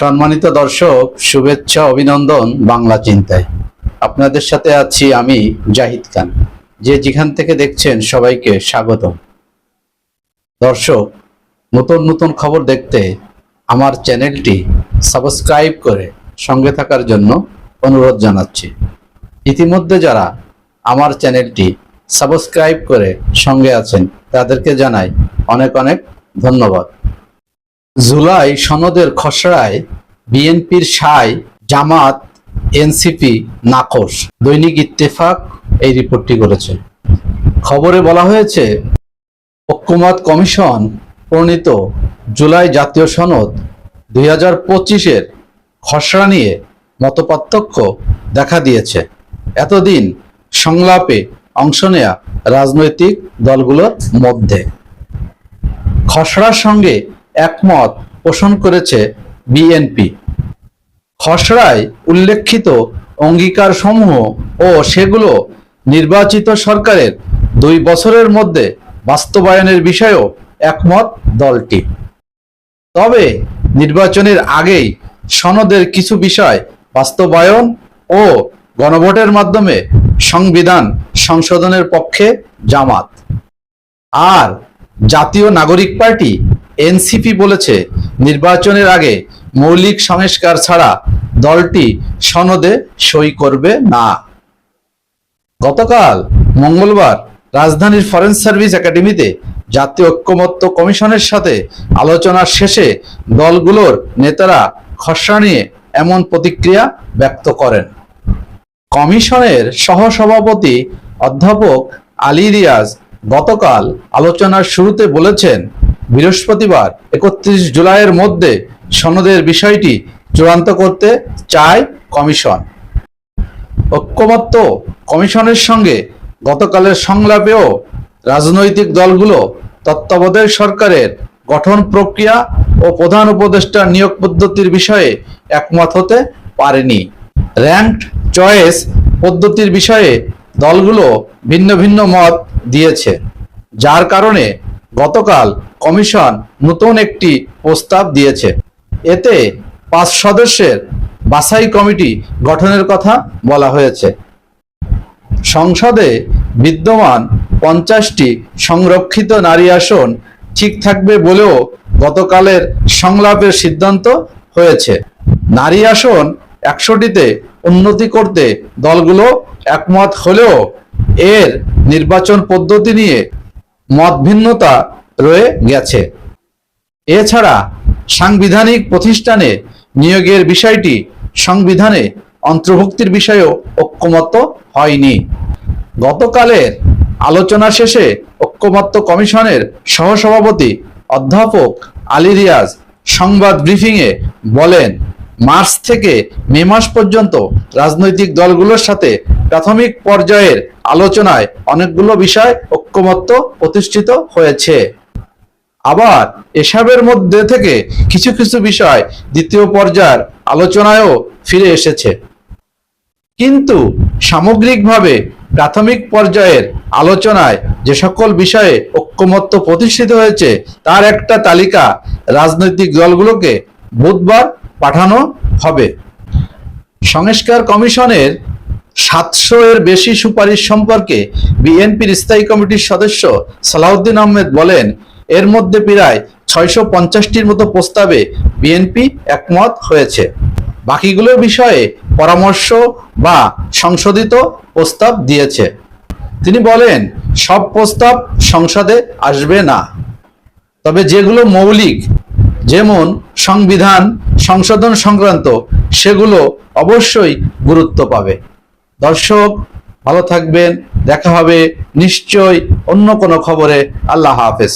সম্মানিত দর্শক, শুভেচ্ছা, অভিনন্দন বাংলা চিন্তায়। আপনাদের সাথে আছি আমি জাহিদ খান। যে যেখান থেকে দেখছেন সবাইকে স্বাগতম। দর্শক, নতুন নতুন খবর দেখতে আমার চ্যানেলটি সাবস্ক্রাইব করে সঙ্গে থাকার জন্য অনুরোধ জানাচ্ছি। ইতিমধ্যে যারা আমার চ্যানেলটি সাবস্ক্রাইব করে সঙ্গে আছেন, তাদেরকে জানাই অনেক অনেক ধন্যবাদ। জুলাই সনদের খসড়ায় বিএনপির সাই জামাত এনসিপি নাকশ দৈনিক ইত্তেফাক এই রিপোর্টটি করেছে। খবরে বলা হয়েছে, ঐক্যমত কমিশন প্রণীত জুলাই জাতীয় সনদ দুই হাজার পঁচিশের খসড়া নিয়ে মতপার্থক্য দেখা দিয়েছে। এতদিন সংলাপে অংশ নেয়া রাজনৈতিক দলগুলোর মধ্যে। খসড়ার সঙ্গে একমত পোষণ করেছে বিএনপি। খসড়ায় উল্লেখিত অঙ্গীকার সমূহ ও সেগুলো নির্বাচিত সরকারের দুই বছরের মধ্যে বাস্তবায়নের বিষয়েও একমত দলটি। তবে নির্বাচনের আগেই সনদের কিছু বিষয় বাস্তবায়ন ও গণভোটের মাধ্যমে সংবিধান সংশোধনের পক্ষে জামাত। আর জাতীয় নাগরিক পার্টি এনসিপি বলেছে, নির্বাচনের আগে মৌলিক সংস্কার ছাড়া দলটি সনদে সই করবে না। গতকাল মঙ্গলবার রাজধানীর ফরেন সার্ভিস একাডেমিতে জাতীয় ঐক্যমত্য কমিশনের সাথে আলোচনার শেষে দলগুলোর নেতারা খসড়া নিয়ে এমন প্রতিক্রিয়া ব্যক্ত করেন। কমিশনের সহসভাপতি অধ্যাপক আলী রিয়াজ গতকাল আলোচনার শুরুতে বলেছেন বৃহস্পতিবার, একত্রিশ জুলাইয়ের মধ্যে সনদের বিষয়টি চূড়ান্ত করতে চায় কমিশন। ঐক্যমত্য কমিশনের সঙ্গে গতকালের সংলাপেও রাজনৈতিক দলগুলো তত্ত্বাবধায়ক সরকারের গঠন প্রক্রিয়া ও প্রধান উপদেষ্টার নিয়োগ পদ্ধতির বিষয়ে একমত হতে পারেনি। র্যাঙ্কড চয়েস পদ্ধতির বিষয়ে দলগুলো ভিন্ন ভিন্ন মত দিয়েছে, যার কারণে গতকাল কমিশন নতুন একটি প্রস্তাব দিয়েছে। এতে পাঁচ সদস্যের বাছাই কমিটি গঠনের কথা বলা হয়েছে। সংসদে বিদ্যমান পঞ্চাশটি সংরক্ষিত নারী আসন ঠিক থাকবে বলেও গতকালের সংলাপের সিদ্ধান্ত হয়েছে। নারী আসন একশোটিতে উন্নতি করতে দলগুলো একমত হলেও এর নির্বাচন পদ্ধতি নিয়ে মতভিন্নতা রয়ে গেছে। এছাড়া সাংবিধানিক প্রতিষ্ঠানে নিয়োগের বিষয়টি সংবিধানে অন্তর্ভুক্তির বিষয়েও ঐক্যমত্য হয়নি। গতকালের আলোচনা শেষে ঐক্যমত্য কমিশনের সহসভাপতি অধ্যাপক আলী রিয়াজ সংবাদ ব্রিফিংয়ে বলেন, মার্চ থেকে মে মাস পর্যন্ত রাজনৈতিক দলগুলোর সাথে প্রাথমিক পর্যায়ের আলোচনায় অনেকগুলো বিষয় ঐক্যমত্য প্রতিষ্ঠিত হয়েছে। আবার এসবের মধ্যে থেকে কিছু কিছু বিষয় দ্বিতীয় পর্যায়ের আলোচনায়ও ফিরে এসেছে। কিন্তু সামগ্রিকভাবে প্রাথমিক পর্যায়ের আলোচনায় যে সকল বিষয়ে ঐক্যমত্য প্রতিষ্ঠিত হয়েছে, তার একটা তালিকা রাজনৈতিক দলগুলোকে বুধবার পাঠানো হবে। সংস্কার কমিশনের সাতশো এর বেশি সুপারিশ সম্পর্কে বিএনপির স্থায়ী কমিটির সদস্য সালাউদ্দিন আহমেদ বলেন এর মধ্যে প্রায় ছয়শো পঞ্চাশটির মতো প্রস্তাবে বিএনপি একমত হয়েছে। বাকিগুলোর বিষয়ে পরামর্শ বা সংশোধিত প্রস্তাব দিয়েছে। তিনি বলেন, সব প্রস্তাব সংসদে আসবে না। তবে যেগুলো মৌলিক, যেমন সংবিধান, সংশোধন সংক্রান্ত, সেগুলো অবশ্যই গুরুত্ব পাবে। দর্শক, ভালো থাকবেন। দেখা হবে নিশ্চয় অন্য কোনো খবরে। আল্লাহ হাফেজ।